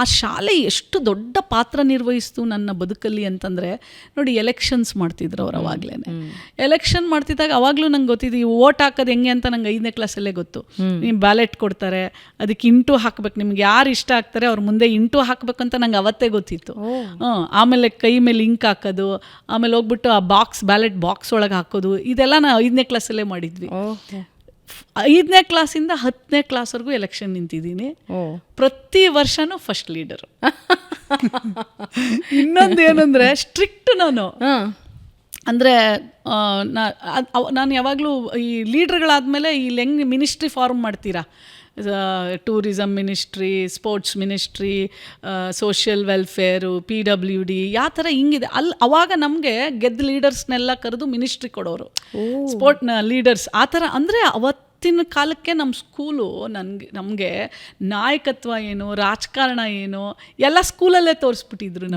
ಆ ಶಾಲೆ ಎಷ್ಟು ದೊಡ್ಡ ಪಾತ್ರ ನಿರ್ವಹಿಸ್ತು ನನ್ನ ಬದುಕಲ್ಲಿ ಅಂತಂದರೆ ನೋಡಿ ಎಲೆಕ್ಷನ್ಸ್ ಮಾಡ್ತಿದ್ರು ಅವ್ರು ಅವಾಗಲೇ ಎಲೆಕ್ಷನ್ ಮಾಡ್ತಿದ್ದಾಗ ಅವಾಗಲೂ ನಂಗೆ ಗೊತ್ತಿದ್ದು ಈ ಓಟ್ ಹಾಕೋದು ಹೆಂಗೆ ಅಂತ ನಂಗೆ ಐದನೇ ಕ್ಲಾಸಲ್ಲೇ ಗೊತ್ತು. ನೀವು ಬ್ಯಾಲೆಟ್ ಕೊಡ್ತಾರೆ ಅದಕ್ಕೆ ಇಂಟು ಹಾಕ್ಬೇಕು ನಿಮ್ಗೆ ಯಾರು ಇಷ್ಟ ಆಗ್ತಾರೆ ಅವ್ರ ಮುಂದೆ ಇಂಟು ಹಾಕ್ಬೇಕು ಅಂತ ನಂಗೆ ಅವತ್ತೇ ಗೊತ್ತಿತ್ತು. ಆಮೇಲೆ ಕೈ ಮೇಲೆ ಇಂಕ್ ಹಾಕೋದು ಆಮೇಲೆ ಹೋಗ್ಬಿಟ್ಟು ಆ ಬಾಕ್ಸ್ ಬ್ಯಾಲೆಟ್ ಬಾಕ್ಸ್ ಒಳಗೆ ಹಾಕೋದು ಇದೆಲ್ಲ ನಾನು ಐದನೇ ಕ್ಲಾಸಲ್ಲೇ ಮಾಡಿದ್ವಿ. ಐದನೇ ಕ್ಲಾಸಿಂದ ಹತ್ತನೇ ಕ್ಲಾಸ್ವರೆಗೂ ಎಲೆಕ್ಷನ್ ನಿಂತಿದ್ದೀನಿ. ಪ್ರತಿ ವರ್ಷನೂ ಫಸ್ಟ್ ಲೀಡರು ಇನ್ನೊಂದು ಏನಂದ್ರೆ ಸ್ಟ್ರಿಕ್ಟ್ ನಾನು ಅಂದರೆ ನಾನು ಯಾವಾಗಲೂ ಈ ಲೀಡ್ರ್ಗಳಾದಮೇಲೆ ಇಲ್ಲಿ ಹೆಂಗೆ ಮಿನಿಸ್ಟ್ರಿ ಫಾರ್ಮ್ ಮಾಡ್ತೀರಾ? Tourism ministry sports ministry social welfare P W D ಯಾವ ಥರ ಹಿಂಗಿದೆ. ಅಲ್ಲಿ ಅವಾಗ ನಮಗೆ ಗೆದ್ದ ಲೀಡರ್ಸ್ನೆಲ್ಲ ಕರೆದು ಮಿನಿಸ್ಟ್ರಿ ಕೊಡೋರು. ಸ್ಪೋರ್ಟ್ನ ಲೀಡರ್ಸ್. ಆ ಥರ ಅಂದರೆ ಅವತ್ತಿನ ಕಾಲಕ್ಕೆ ನಮ್ಮ ಸ್ಕೂಲು ನನಗೆ ನಮಗೆ ನಾಯಕತ್ವ ಏನು ರಾಜಕಾರಣ ಏನು ಎಲ್ಲ ಸ್ಕೂಲಲ್ಲೇ ತೋರಿಸ್ಬಿಟ್ಟಿದ್ರು